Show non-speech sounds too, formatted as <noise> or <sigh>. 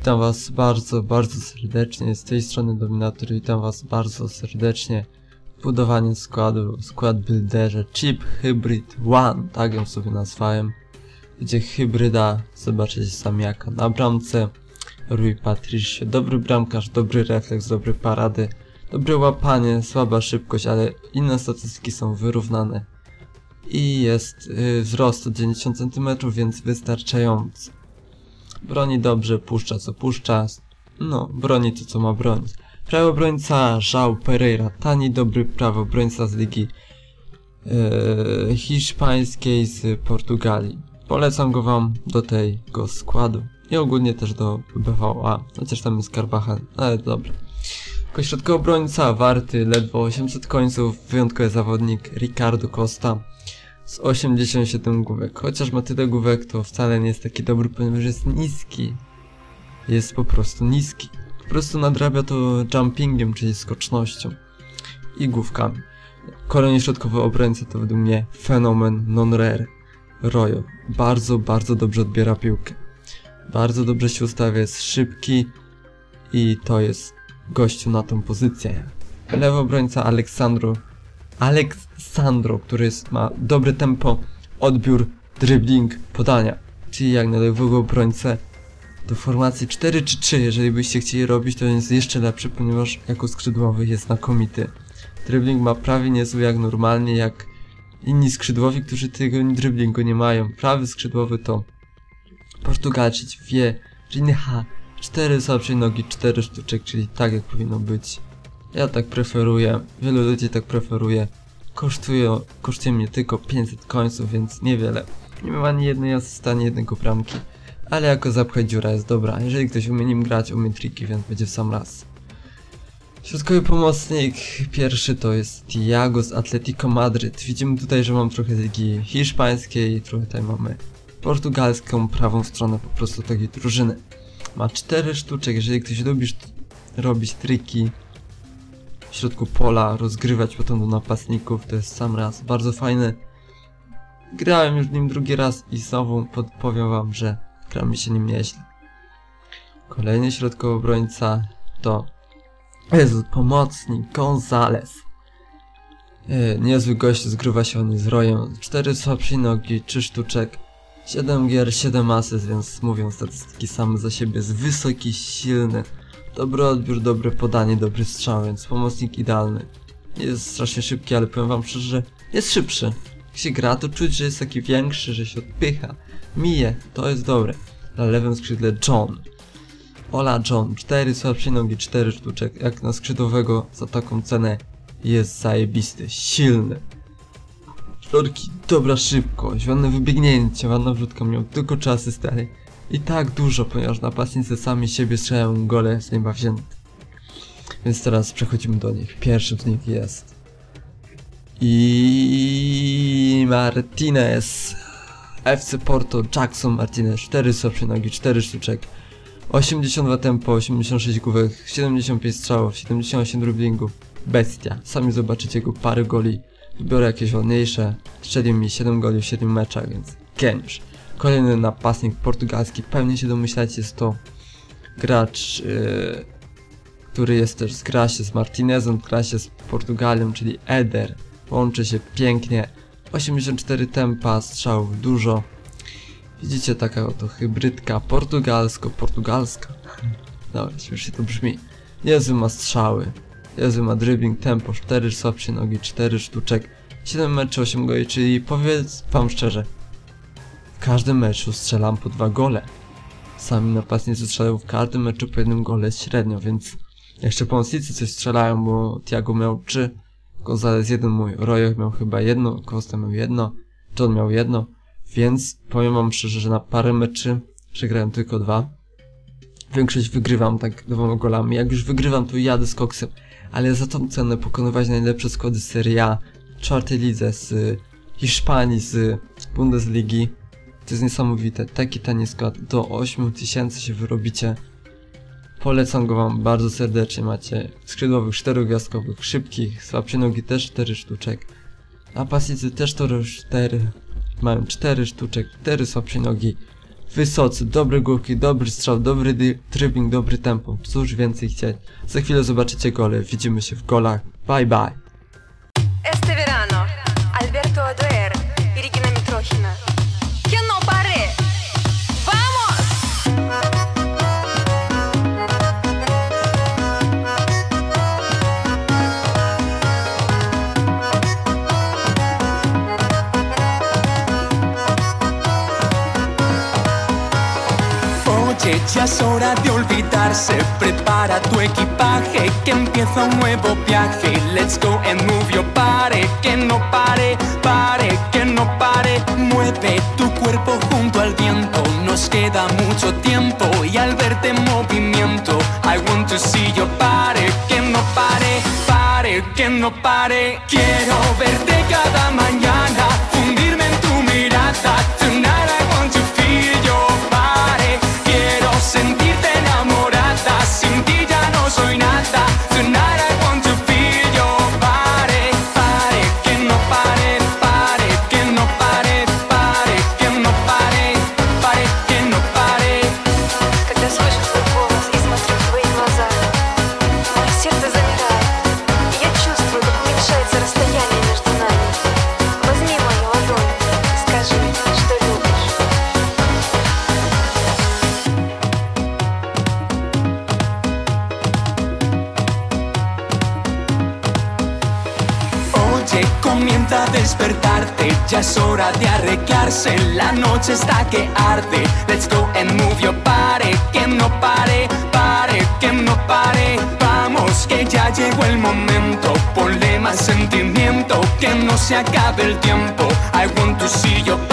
Witam was bardzo, bardzo serdecznie. Z tej strony Dominator witam was bardzo serdecznie. w Budowaniu składu, skład builderze Chip Hybrid One, tak ją sobie nazwałem. Gdzie hybryda, zobaczycie sami jaka na bramce. Rui Patricio, dobry bramkarz, dobry refleks, dobre parady, dobre łapanie, słaba szybkość, ale inne statystyki są wyrównane. I jest y, wzrost o 90 cm, więc wystarczający. Broni dobrze, puszcza co puszcza. No, broni to co ma bronić. Prawy obrońca João Pereira, tani, dobry prawy obrońca z ligi e, hiszpańskiej z Portugalii. Polecam go wam do tego składu i ogólnie też do BVA, chociaż tam jest Carvajal, ale dobra. Jako środkowy obrońca warty ledwo 800 końców, wyjątkowy zawodnik Ricardo Costa z 87 główek. Chociaż ma tyle główek, to wcale nie jest taki dobry, ponieważ jest niski. Jest po prostu niski. Po prostu nadrabia to jumpingiem, czyli skocznością i główkami. Kolejny środkowy obrońca to według mnie fenomen non-rare. Royo. Bardzo, bardzo dobrze odbiera piłkę. Bardzo dobrze się ustawia, jest szybki i to jest gościu na tą pozycję. Lewy obrońca Aleksandro Aleksandro, który jest, ma dobre tempo, odbiór, dribbling, podania. Czyli jak na lewego obrońcę do formacji 4 czy 3, jeżeli byście chcieli robić, to jest jeszcze lepszy, ponieważ jako skrzydłowy jest znakomity. Dribbling ma prawie niezły jak normalnie, jak inni skrzydłowi, którzy tego dribblingu nie mają. Prawy skrzydłowy to Portugalczyk wie, że nie ha, 4 słabszej nogi, 4 sztuczek, czyli tak jak powinno być. Ja tak preferuję, wielu ludzi tak preferuje. Kosztuje, kosztuje mnie tylko 500 końców, więc niewiele. Nie mam ani jednej asysty, ani jednego bramki. Ale jako zapchać dziura jest dobra. Jeżeli ktoś umie nim grać, umie triki, więc będzie w sam raz. Środkowy pomocnik pierwszy to jest Tiago z Atletico Madryt. Widzimy tutaj, że mam trochę ligi hiszpańskiej, trochę tutaj mamy portugalską prawą stronę po prostu takiej drużyny. Ma 4 sztuczek, jeżeli ktoś lubi robić triki, w środku pola, rozgrywać potem do napastników, to jest sam raz, bardzo fajny. Grałem już nim drugi raz i znowu podpowiem wam, że gra mi się nim nieźle. Kolejny środkowy obrońca to jest pomocnik Gonzales. Yy, niezły gość, zgrywa się on z rojem. 4 słabsze nogi, 3 sztuczek, 7 gier, 7 asyst, więc mówią statystyki same za siebie. Jest wysoki, silny, Dobry odbiór, dobre podanie, dobry strzał, więc pomocnik idealny. Jest strasznie szybki, ale powiem wam szczerze, że jest szybszy. Jak się gra, to czuć, że jest taki większy, że się odpycha. Mije, to jest dobre. Na lewym skrzydle John. Ola John, 4 słabsze nogi, 4 sztuczek. Jak na skrzydłowego za taką cenę jest zajebisty, silny. Florki, dobra szybkość, ładne wybiegnięcie, ładna wrzutka, miał tylko czasy stary i tak dużo, ponieważ napastnicy sami siebie strzelają gole z nieba wzięte. Więc teraz przechodzimy do nich. Pierwszym z nich jest... I Martinez. FC Porto, Jackson Martinez. 4 słabsze nogi, 4 sztuczek. 82 tempo, 86 główek, 75 strzałów, 78 dribblingu. Bestia. Sami zobaczycie jego parę goli. Wybiorę jakieś wolniejsze. Strzelił mi 7 goli w 7 meczach, więc geniusz. Kolejny napastnik portugalski, pewnie się domyślacie, jest to gracz, yy, który jest też, zgra się z Martinezem, gra się z Portugalią, czyli Eder. Łączy się pięknie. 84 tempa, strzałów dużo. Widzicie taka oto hybrydka portugalsko-portugalska. <laughs> Dobra, śmiesznie to brzmi. Jezu ma strzały. Jezu ma dribbling, tempo, 4 słabsze nogi, 4 sztuczek. 7 meczy, 8 goli, czyli powiedz wam szczerze, w każdym meczu strzelam po dwa gole. Sami napastnicy strzelają w każdym meczu po jednym gole średnio, więc jeszcze pomocnicy coś strzelają, bo Tiago miał trzy, Gonzalez jeden mój, Rojo miał chyba jedno, Costa miał jedno, John miał jedno, więc powiem wam szczerze, że na parę meczy przegrałem tylko dwa. Większość wygrywam tak dwoma golami. Jak już wygrywam, to jadę z koksem. Ale za tą cenę pokonywać najlepsze składy Serie A, czwartej lidze z Hiszpanii, z Bundesligi, to jest niesamowite. Taki tani skład. Do 8000 się wyrobicie. Polecam go wam bardzo serdecznie. Macie skrzydłowych, czterogwiazdkowych, szybkich, słabsze nogi też 4 sztuczek. A pasicy też to 4. Mają 4 sztuczek, 4 słabsze nogi. wysocy, dobre główki, dobry strzał, dobry dribbling, dobry tempo. Cóż więcej chcieć. Za chwilę zobaczycie gole, widzimy się w golach. Bye bye. Este verano, Alberto Aduer y Regina Mitrohina. ¡Que no pare! ¡Vamos! Oye, ya es hora de olvidarse. Prepara tu equipaje, que empieza un nuevo viaje. Let's go and move your body. Que no pare, pare, mucho tiempo y al verte en movimiento, I want to see your body. Que no pare, pare, que no pare. Quiero verte cada mañana, despertarte, ya es hora de arreglarse, la noche está que arde. Let's go and move your body, que no pare, pare, que no pare. Vamos, que ya llegó el momento, ponle más sentimiento, que no se acabe el tiempo. I want to see body.